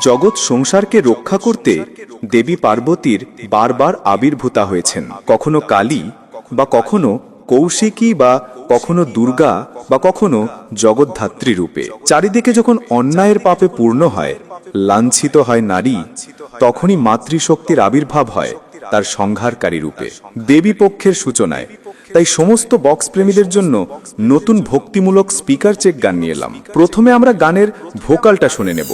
জগৎ সংসারকে রক্ষা করতে দেবী পার্বতীর বারবার আবির্ভূতা হয়েছেন। কখনো কালী বা কখনো কৌশিকী বা কখনো দুর্গা বা কখনো জগদ্ধাত্রী রূপে। চারিদিকে যখন অন্যায়ের পাপে পূর্ণ হয়, লাঞ্ছিত হয় নারী, তখনই মাতৃশক্তির আবির্ভাব হয় তার সংহারকারী রূপে। দেবী পক্ষের সূচনায়, তাই সমস্ত বক্স প্রেমীদের জন্য নতুন ভক্তিমূলক স্পিকার চেক গান নিয়ে এলাম। প্রথমে আমরা গানের ভোকালটা শুনে নেব।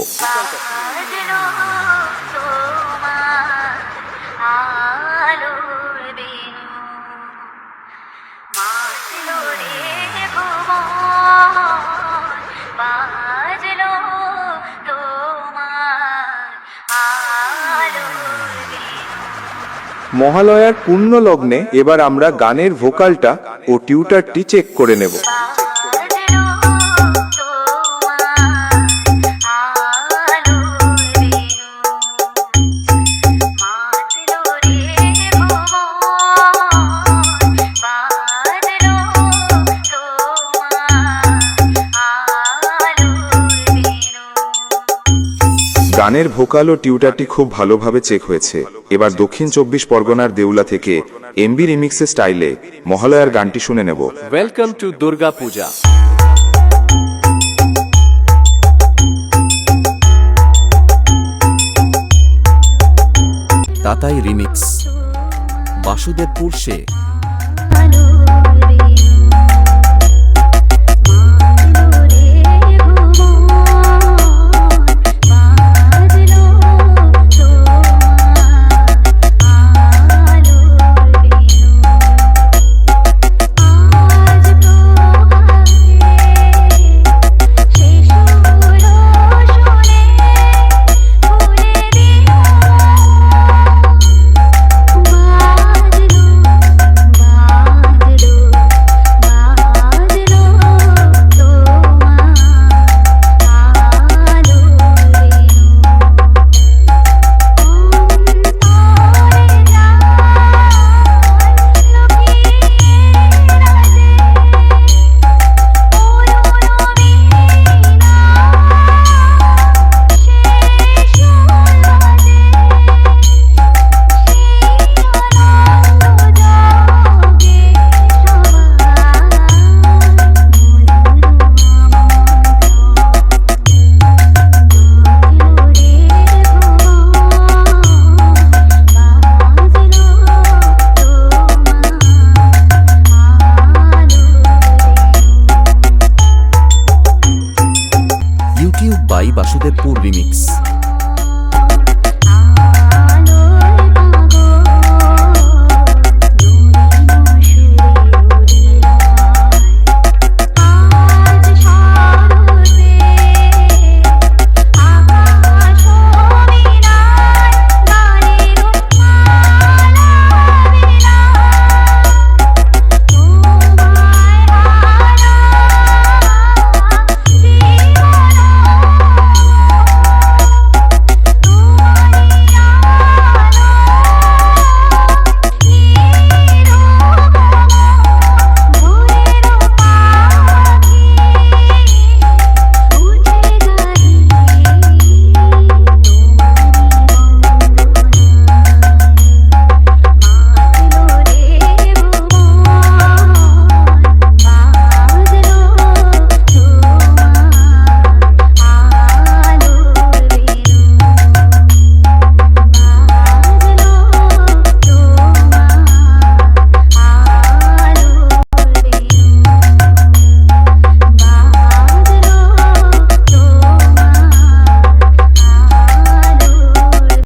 মহালয়ার পূর্ণ লগ্নে এবার আমরা গানের ভোকালটা ও টিউটারটি চেক করে নেব। গানের ভোকাল ও টিউটারটি খুব ভালোভাবে চেক হয়েছে। এবার দক্ষিণ চব্বিশ পরগনার দেউলা থেকে এমবি রিমিক্সের স্টাইলে মহালয়ার গানটি শুনে নেব। Welcome to Durga Puja. Tatai remix. Basudebpur say Basudebpur remix